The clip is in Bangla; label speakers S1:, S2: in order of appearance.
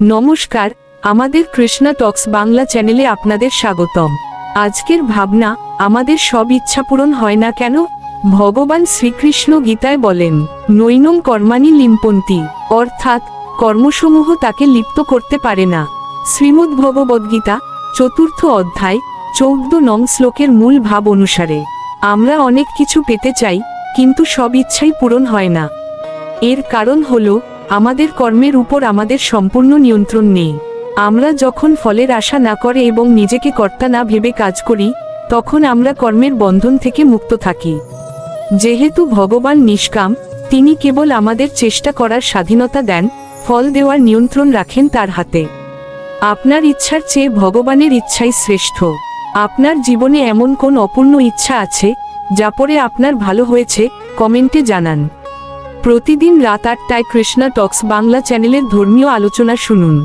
S1: নমস্কার, আমাদের কৃষ্ণা টক্স বাংলা চ্যানেলে আপনাদের স্বাগতম। আজকের ভাবনা, আমাদের সব ইচ্ছা পূরণ হয় না কেন? ভগবান শ্রীকৃষ্ণ গীতায় বলেন নৈনং কর্মাণি লিম্পন্তি। অর্থাৎ, কর্মসমূহ তাকে লিপ্ত করতে পারে না। শ্রীমদ্ ভগবদ্গীতা চতুর্থ অধ্যায়, চৌদ্দ নং শ্লোকের মূল ভাব অনুসারে, আমরা অনেক কিছু পেতে চাই, কিন্তু সব ইচ্ছাই পূরণ হয় না। এর কারণ হল আমাদের কর্মের উপর আমাদের সম্পূর্ণ নিয়ন্ত্রণ নেই। আমরা যখন ফলের আশা না করে এবং নিজেকে কর্তা না ভেবে কাজ করি, তখন আমরা কর্মের বন্ধন থেকে মুক্ত থাকি। যেহেতু ভগবান নিষ্কাম, তিনি কেবল আমাদের চেষ্টা করার স্বাধীনতা দেন, ফল দেওয়ার নিয়ন্ত্রণ রাখেন তার হাতে। আপনার ইচ্ছার চেয়ে ভগবানের ইচ্ছাই শ্রেষ্ঠ। আপনার জীবনে এমন কোন অপূর্ণ ইচ্ছা আছে, যা পরে আপনার ভালো হয়েছে, কমেন্টে জানান। প্রতিদিন রাত আটটায় কৃষ্ণা টক্স বাংলা চ্যানেলের ধর্মীয় আলোচনা শুনুন।